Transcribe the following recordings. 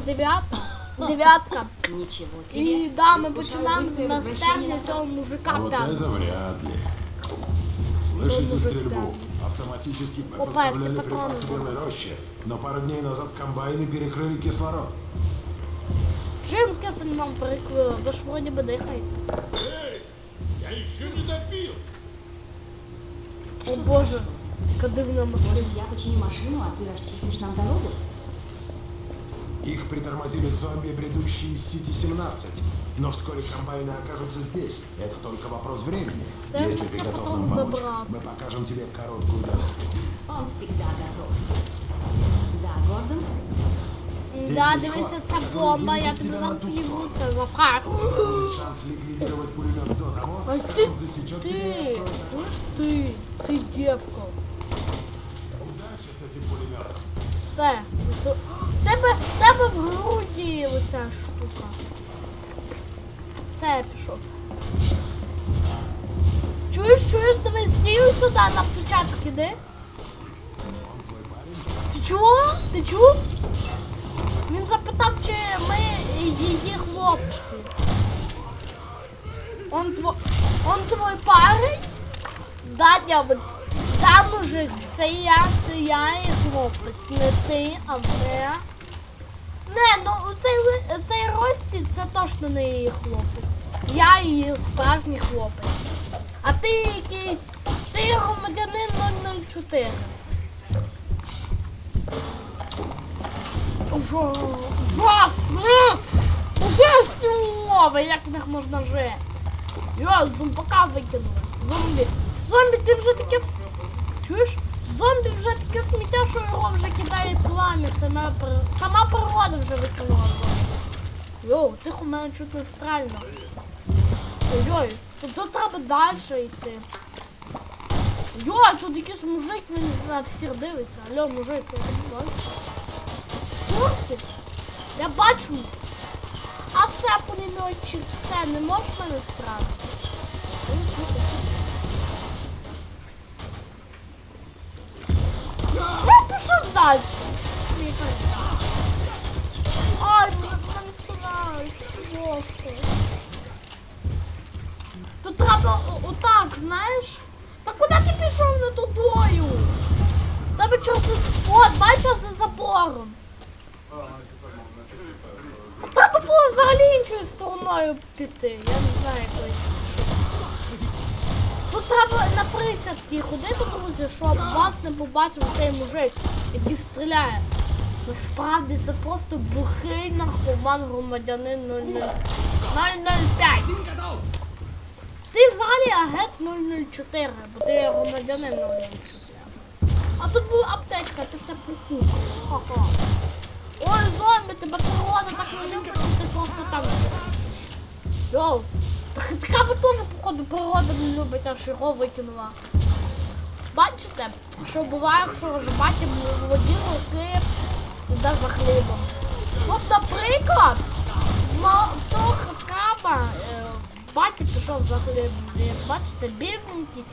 дев'ятка. Дев'ятка. Ничего себе. І да, ми Предвкушаю починаємо быстрое на возвращение стерні на цього пост. мужика А вот прямо. это вряд ли. Слышите мужик стрельбу? прям. Автоматически мы Опа, поставляли эти патроны припасы в были. Белой роще, но пару дней назад комбайны перекрыли кислород. Чим кисень вам перекрили? Ви ж вроді би дихаєте. Я еще не допил. О боже, яка дивна Может, машина. я починю машину, а ты расчистишь нам дорогу? Их притормозили зомби, бредущие из Сити-17. Но вскоре комбайны окажутся здесь. Это только вопрос времени. Да Если это ты все готов потом нам помочь, забрал. мы покажем тебе короткую дорогу. Он всегда готов. Да, Гордон? Да, есть дивися, ход, це который бомба, я выведет тобі тебя на вам ту плівуся запхаю. У тебя будет шанс ликвидировать пулемет до того, А как ти, он засечет тебя и ти, откроет огонь. слышь ти, ти дівка. Удачи с этим пулеметом. Все. Тебе, тебе в груді оця штука. Все, я пішов. Чуєш, чуєш, дивись, стій сюди на початок іди. Ти чув? Ти чув? Він запитав, чи ми її хлопці. Он, тво... Он твой парень? Да, дядя, да, мужик, це я, це я і хлопець. Не ти, а ви. Не, ну цей, цей Росі це точно не її хлопець. Я її справжній хлопець. А ти якийсь. Ти громадянин 004. Жо... Жас! Умови, як в них можна жити? Йо, зомбака викинули. Зомбі. Зомбі, ти вже таке... Чуєш? Зомбі вже таке сміття, що його вже кидає пламя. Сама, при- Сама природа вже викинула. Йоу, тихо, мене чуть не стрельно. Ой-ой, тут, треба далі йти. Йой, тут якийсь мужик, на всіх дивиться. Алло, мужик, я бачу. Я бачу. А це пулеметчик, це не можеш мене справити? Далі. Ай, мене мене спинають. Тут треба отак, знаєш? Та куди ти пішов не тудою? Тебе чого. От, бачиш за забором. Треба було взагалі іншою стороною піти. Я не знаю якось. Тут треба на присядки ходити, друзі, щоб вас не побачив цей мужик, який стріляє. Насправді це просто бухий наркоман громадянин 00 005. Ти взагалі агент 004, бо ти громадянин 004. А тут була аптечка, ти все прикупив. Ха-ха. Ой, зомбі, тебе природа так не любить, ти просто там. Йоу. Така би теж, походу, природа не любить, аж його викинула. Бачите, що буває, якщо ж батя молоді роки йде за хлібом. От, наприклад, того краба е, батя пішов за хлібом. Бачите, бідненький,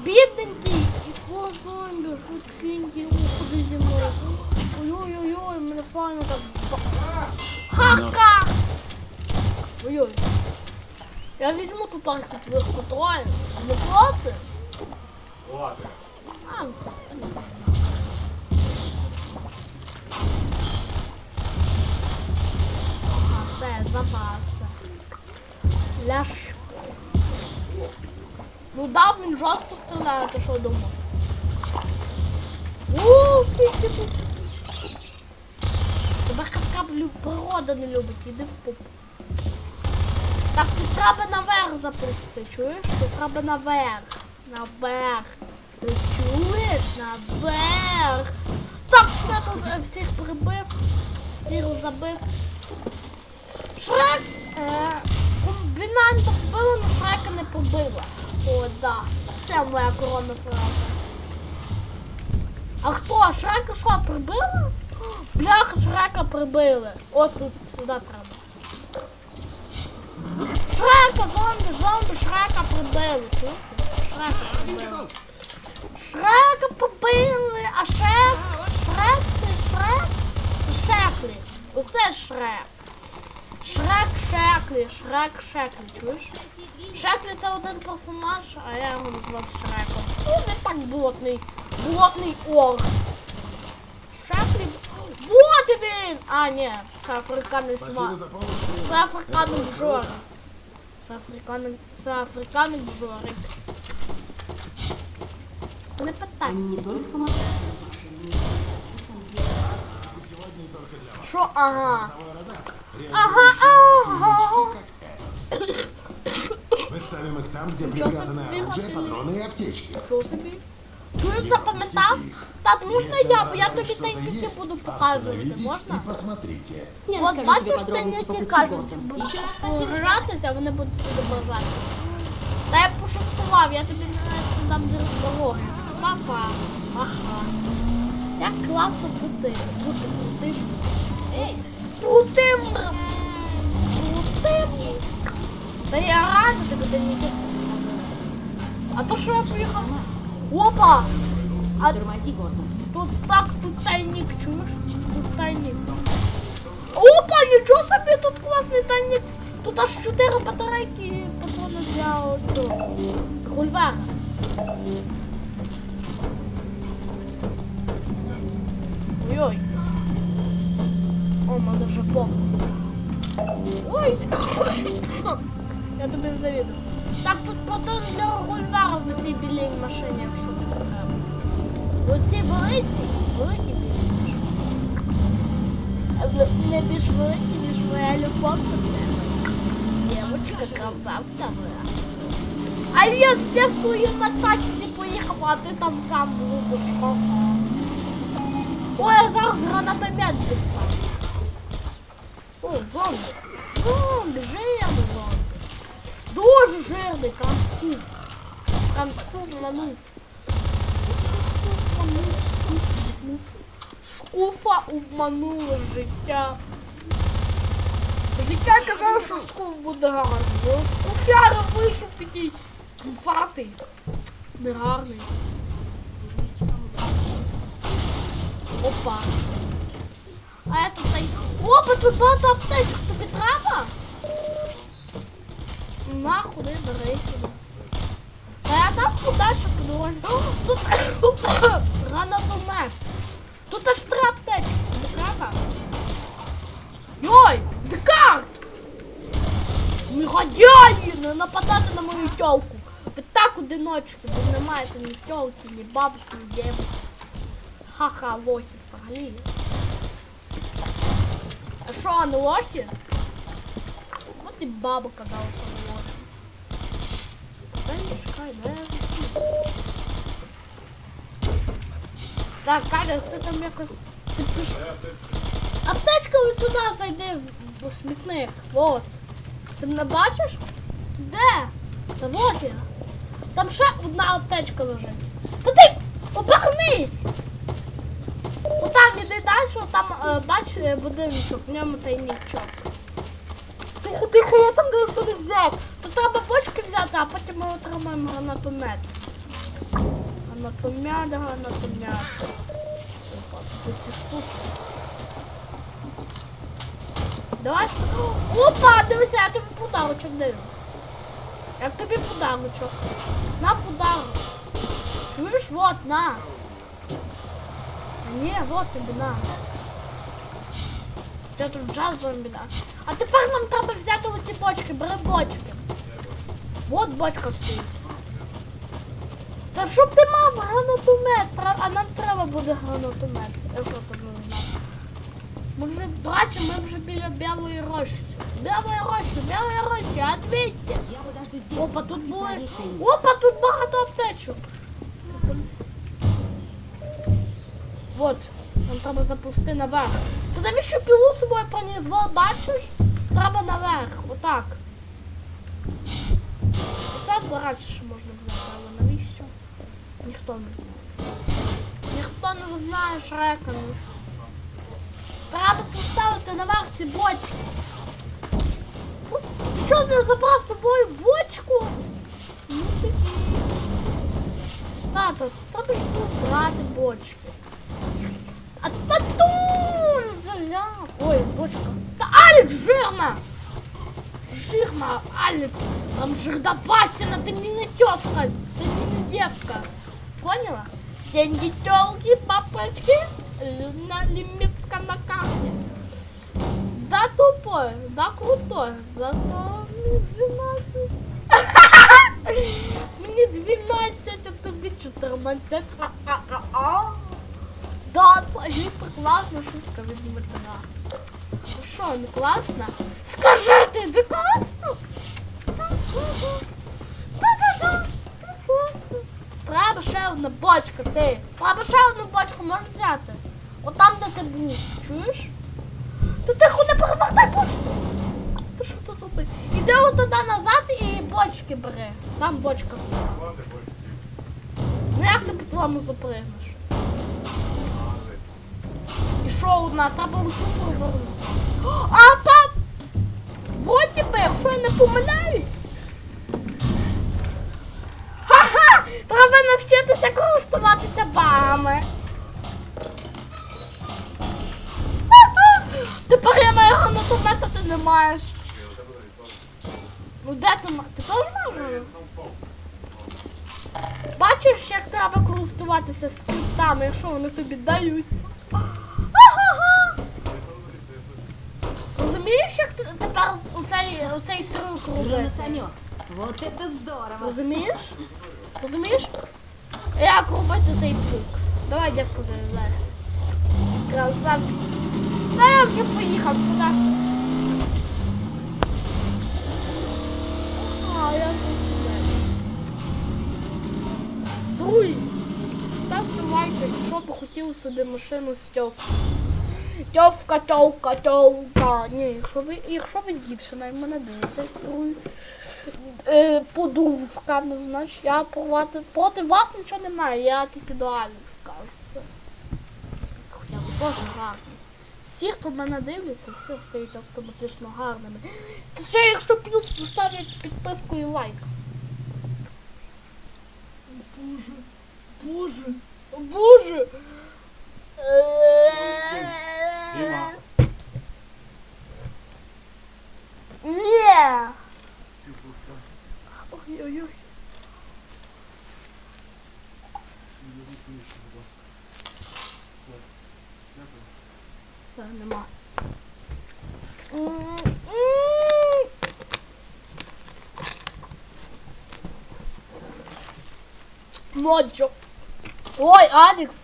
бідненький, і о, зомбі, швидкенький, о, ходи зі мною. Ой-ой-ой, мене файно так. Ха-ха! Ой-ой. Я візьму тут архітектурку троє. Не проти? Ладно. А, А, все. Ляш. Ну дав він жорстко стріляє, ти що думав? Ууу, скільки тут. Тебе люб... не любить, іди в. Так, тут треба наверх запусти, чуєш? Тут треба наверх. Наверх. Ти чуєш? Наверх. Так, тут всіх прибив. Всіх забив. Шрек! Е, комбінанта вбила, але Шрека не побила. О, да. Це моя корона фраза. А хто? Шрека що, прибила? Бляха, Шрека прибили. От тут сюди треба. Шрека, зомбі, зомбі, Шрека прибили. Шрека прибили. Шрека побили, а шеф, Шрек, це Шрек, це Шефлі. Оце Шрек. Шрек Шеклі, Шрек Шеклі, чуєш? Шеклі це один персонаж, а я його назвав Шреком. Ну, не так блотний. Блотний орк. Шеклі. Вот він! А, ні, це африканець помощь. Це африканець Жорик. Це африканець, це африканець Жорик. Не питай. Они не только машины, машины, И сегодня и только для вас. Що ага? Новый радар. Ага, ага. Мы ставим их там, где Ничего припрятаны себе, оружие, ты- патроны и аптечки. Що собі? Чуєш, Не запам'ятав? пропустите их. Так, можна Если я, на бо я радаре тобі что-то тайники есть, буду показувати, остановитесь можна? и посмотрите. Я От расскажу тебе бачиш, подробности по тайники пути кажуть, Гордон. будуть Еще раз спасибо. гратися, вони будуть тобі бажати. Та я пошуткував, я тобі не дам дороги. Папа. Ага. Як класно бути. Бути крутим. Крутим. Крутим. Та я рада тебе тайники. А то що я поїхав? Опа! А тормози, Гордон. Тут так, тут тайник, чуєш? Тут тайник. Опа, нічого собі, тут класний тайник. Тут аж 4 батарейки патрони для цього. Револьвера. Ой-ой. О, мене вже похуй. Ой. Я тобі не завідую. Так, тут патрон для револьвера в цій білій машині, якщо треба. Оці великі, великі більш. Не більш великі, ніж моя любов до тебе. Дівочка красавця моя. А я я свою на тачці поїхав, а ти там сам будеш. Ой, я зараз гранатомет дістав. О, зомбі. Зомбі, жирний зомбі. Дуже жирний, канцур. Канцур манув. Скуфа обманула життя. Життя казало, що скуф буде гарний. Скуфяра вийшов такий куфатий. Негарний. Опа. А я тут тай. Опа, тут багато аптечок тобі треба? На, ходи, бери сюди. Та я там подальше подумаю. Тут рано гранатомет. Тут аж три аптечки. Не треба. Йой, Декарт! Негодяї! Не нападати на мою тьолку. Ви так одиночки, бо не маєте ні тьолки, ні бабки, ні дівки. Ха-ха, лохи взагалі. А що, не лохи? От і баба казала, що не лохи. Дай не я закину. Так, Каля, ти там якось. Ти пиш... Аптечка ось сюди зайди в- смітник. Вот. Ти мене бачиш? Де? Та вот я. Там ще одна аптечка лежить. Та ти обернись! Далі, там е, бач е, будиночок, в ньому тайничок. Тихо, тихо, я там не що не взяв. Тут треба бочки взяти, а потім ми отримаємо гранатомет. Гранатомет, гранатомет. Давай. Опа, дивися, я тобі подарочок даю. Як тобі подарочок? На подарок. Чуєш, вот, на. Ні, вот тобі на. Ти тут джаз зомбі да. А тепер нам треба взяти оці бочки, бери бочки. Вот бочка стоїть. Та щоб ти мав гранатомет, а нам треба буде гранатомет, якщо ти не знав. Ми вже, до речі, ми вже біля білої рощі. Білої рощі, білої рощі, ответьте. Я. Опа, тут були. Опа, тут багато аптечок. Вот, нам треба запусти наверх. Ти навіщо пілу з собою? Вот, бачиш? Треба наверх, отак. До речі, що можна взяти, але навіщо? Ніхто не знає. Ніхто не знає Шрека. Треба поставити наверх ці бочки. Ти чого не забрав з собою бочку? Ну ти. Тато, треба ж брати бочки. А тату не взяв. Ой, бочка. Та Алекс жирна! Жирна, Алекс! Там жирдобатина, ты не тетка, ты не девка. Поняла? Деньги тёлки, папочки, на лимитка на карте. Да тупой, да крутой, зато мне 12. Мне 12, а тобі 14. Да, це гіперкласна шутка від Дмитра. Ну Що, не класно? Скажи ти, не класно? Треба ще одна бочка, ти. Треба ще одну бочку, можеш взяти. Отам, де ти був, чуєш? Ти тихо не перевертай бочку. Ти що тут робиш? Іди туди назад і бочки бери. Там бочка. Ну як ти по-твоєму запригнеш? Що одна, треба усю. А пап! Вроді би, якщо я не помиляюсь. Ха-ха! Треба навчитися користуватися бами. Тепер я маю гранатомета, ти не маєш. Ну де ти Ти теж маєш? Бачиш, як треба користуватися скриптами, якщо вони тобі даються. Ага-га! Розумієш, як ти тепер оцей, оцей трюк робити? Гранатомет. Вот это здорово. Розумієш? Розумієш? Як робити цей трюк? Давай, дядько, залезай. Красавчик. Та я вже поїхав туди. А, я тут сюди. Друзі, ставте лайки, якщо б хотів собі машину з тьовка. Тьовка, тьовка. Ні, якщо ви, якщо ви дівчина і мене дивитесь, е, подружка, ну значить я проти, проти вас нічого не маю, я тільки до Алекс скажу. Хоча ви теж гарні. Всі, хто мене дивляться, всі стають автоматично гарними. Та ще якщо плюс поставлять підписку і лайк. Боже, боже, боже. Дима. Ні. Ой-ой-ой. Все, нема. Моджо. Ой, Алекс,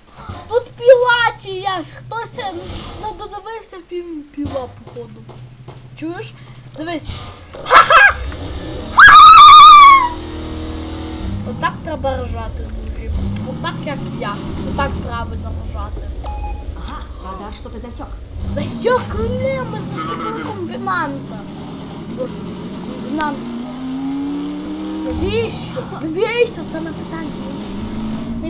тут піла чиясь. Хтось не додивився фільм піла, походу. Чуєш? Дивись. Ха-ха! Отак треба ржати, друзі. Отак як я. Отак правильно ржати. Ага, радар что-то засек. За що клеми заступили комбінанта? Ой, Комбінант. Навіщо? Навіщо саме питання?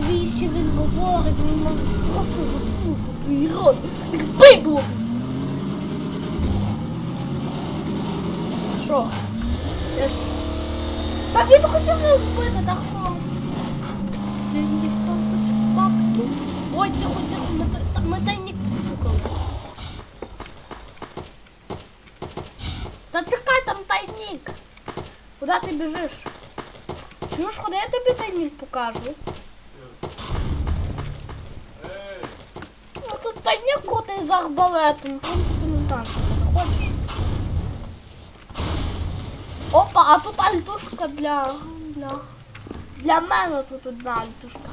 Навіщо він говорить? Він може просто заслухати твій рот. Библо. Що? Я ж... Та він хотів мене збити, так що? Він ніхто хоче папку. Ой, тихо, тихо, тайник шукали. Та чекай, там тайник. Куди ти біжиш? Чуєш, куди я тобі тайник покажу? Тайник крутий з арбалетом. В не знаю, що ти хочеш. Опа, а тут альтушка для. для. Для мене тут одна альтушка.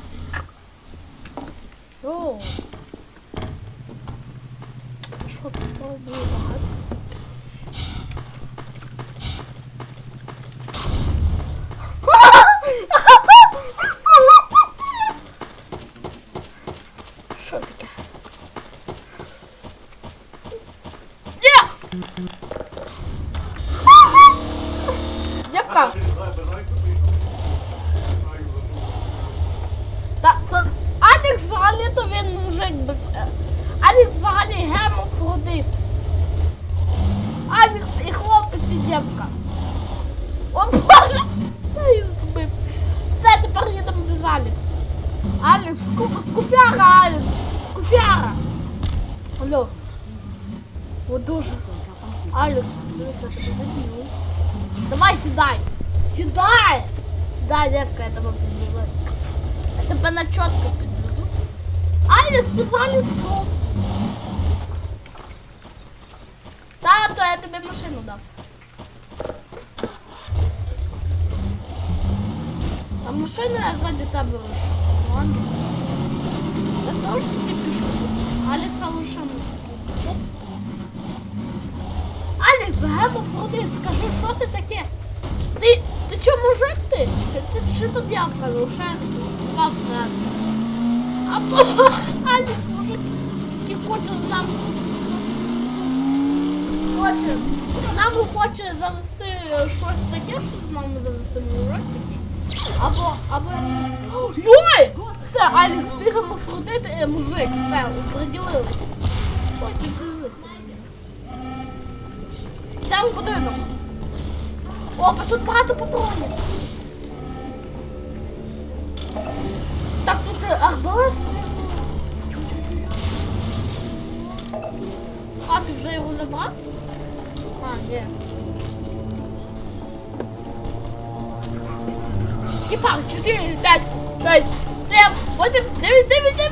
О. Що тут було машину я ради тебе лишу. Ладно? Я теж тобі пишу. Алекса лише Алекс, гемо ходи, скажи, що ти таке? Ти, ти чо мужик ти? Ти, ти ще тут явка, лише два вкрати. А то Алекс, мужик, який хоче з нами хоче, з нами хоче завести щось таке, що з нами завести мужик. Або, або... Йой! Все, Алекс, ти гемофродит, е, мужик, все, приділили. Потім дивися. Йдемо в будинок. Опа, тут багато патронів. Так, тут е, арбалет. А, ти вже його забрав? А, ні. І пар, 4, 5, 6, 7, 8, 9, 9, 9.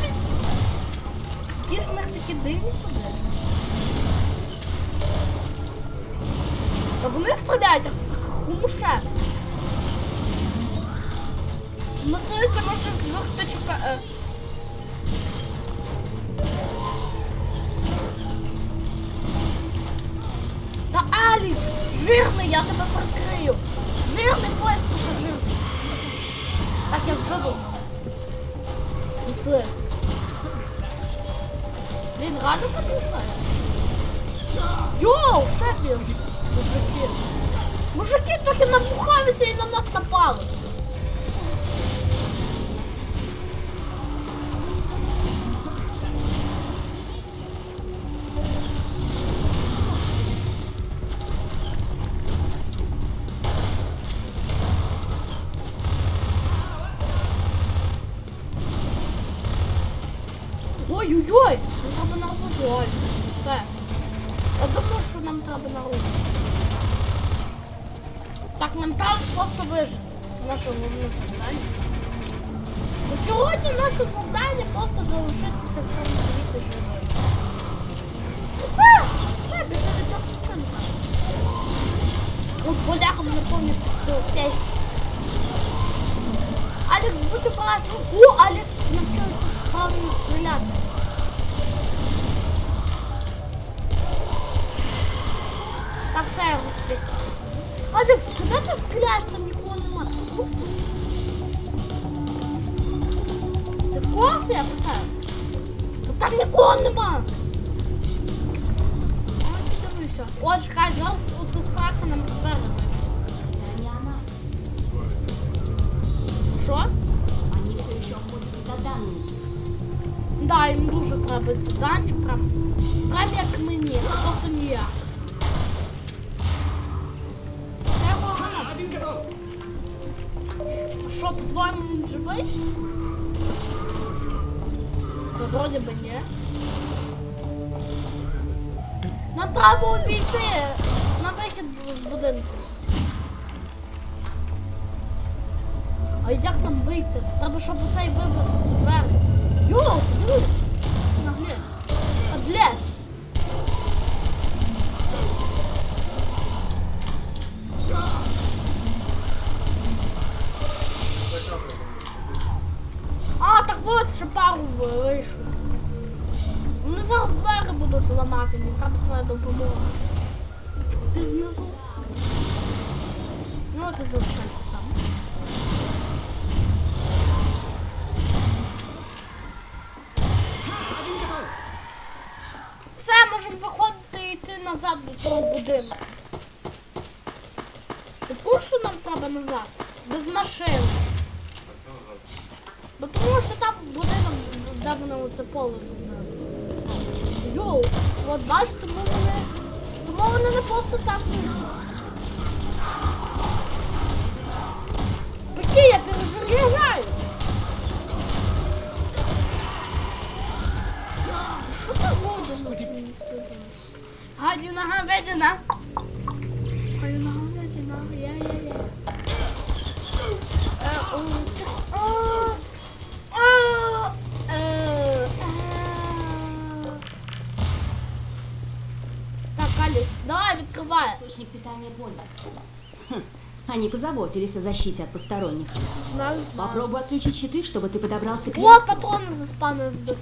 Які з них такі дивні туди? Та вони стріляють, як хумуше. Ну, це може з двох точок. Е. Та Алікс, жирний, я тебе прикрию. Жирний жирний. Так, я вбив. Несли. Він реально подвисає. Йоу, шефі! Мужики. Мужики трохи набухалися і на нас напали. Не не пам'ятаю пісню. Алекс, будь обережний. О, Алекс навчився правильно стріляти. Так, я. Алекс, куди ти стріляєш? Там курсі, я питаю? Та там нікого нема. Ой, ти дивися. О, чекай, зараз тут сака нам спереду. Это не о нас. Що? Они все еще охотятся за данными. Да, їм дуже треба ці дані, прям, прям як мені, а просто не я. Я його гранат. А що, по-твоєму він живий? Та бы би ні. Нам треба обійти на вихід з будинку. А як нам вийти? Треба, щоб оцей вибрав двері. Подивись! Будуть ламати, мені треба твоя допомога. Ти внизу. Ну, ти залишайся там. Все, можемо виходити і йти назад до того будинку. Ти в нам треба назад? Без машин. Бо тому що там будинок, де вони оце поле. Йоу, от бач, тому вони. Тому вони не просто так. Такі я переживаю. Що там буде? Гадіна. Гадіна, Источник питания Польда. Хм, Они позаботились о защите от посторонних. Знаю, знаю. Попробуй отключить щиты, чтобы ты подобрался к О, патроны заспаны без...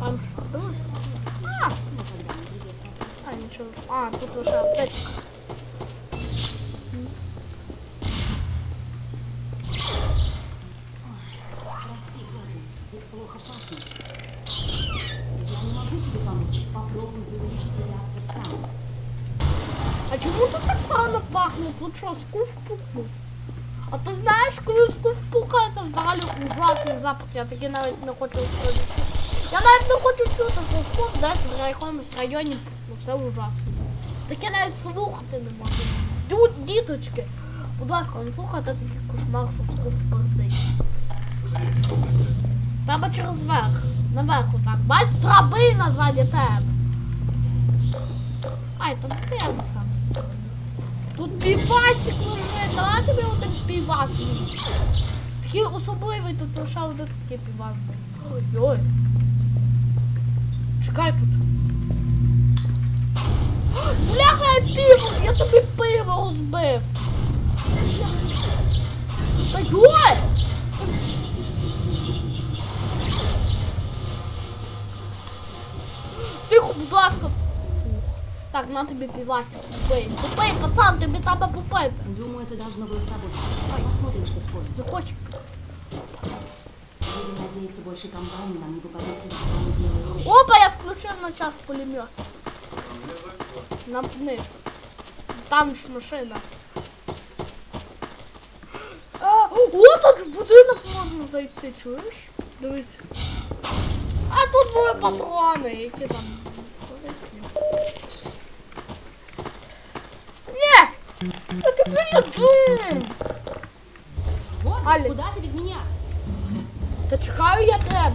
Там что было? А! А, ничего. А, тут уже аптечка. Чому тут так погано пахне? Тут що, скуф пукнув? А ти знаєш, коли скуф пукається, взагалі ужасний запах. Я таки навіть не хочу чути. Я навіть не хочу чути, що скуф десь в якомусь районі пукнув. Все ужасно. Таке навіть слухати не можу. Дю- Діточки, будь ласка, не слухайте такий кошмар, що скуф пердить. Треба через верх. Наверху так. Бач, драбина ззаді тебе. Ай, там сам. Тут півасик лежить. Давай тобі один півасик. Такий особливий тут лише один такий півас. Ой-ой. Чекай тут. Бляха, я пиво! Я тобі пиво розбив. Та йой! Тихо, будь ласка. Фух. Так, на тобі півасик. Попий. Попий, пацан, тобі треба попити. Думаю, это должно было сработать. Давай посмотрим, что с Польдом. Не хочу. Будем надеяться, больше комбайн нам не попадется в самое дело рощи. Опа, я включив на час пулемет. На вниз. Там ж машина. А, о, тут ж будинок можна зайти, чуєш? Дивись. А тут були патрони, які там безкорисні. Ні! ты блин! Вот, Алекс. куда ты без меня? Та чекаю я тебе.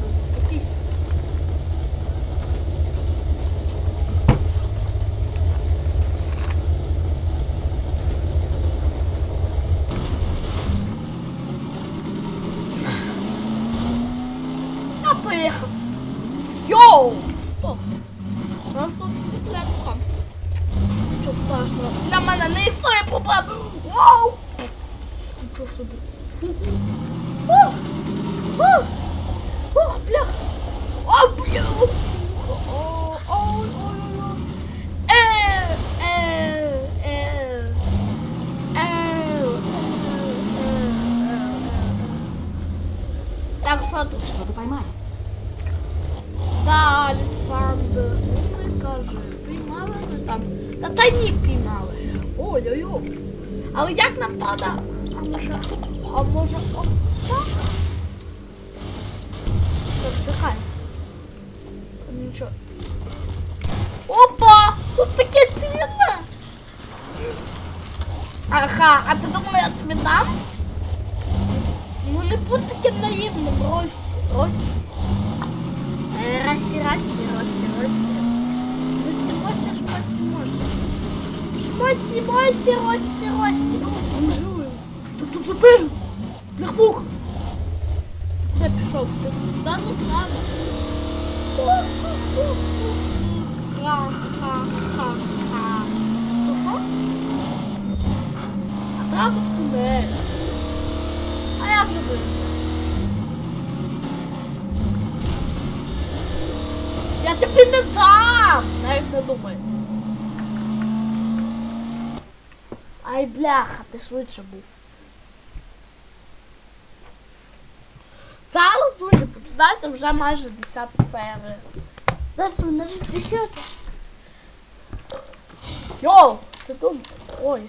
Так, що тут? Что-то поймали. Да, Олександр, ну не кажи, піймали ми там. Та та ні піймали. Ой-ой-ой. Але як нам треба? А може, а може, о, так? Так, чекай. Там нічого. Опа! Тут таке цінне! Ага, а ти думала, я тобі дам? Ну не будь таким наївним, Рості. Рості. Расси, расси, расси, расси. Расси, расси, шмати, моши. Шмати, моши, расси, Бляха, ти швидше був. Зараз, друзі, починається вже майже 10 серія. Зараз мене ж 10. Йоу, ти тут? Ой.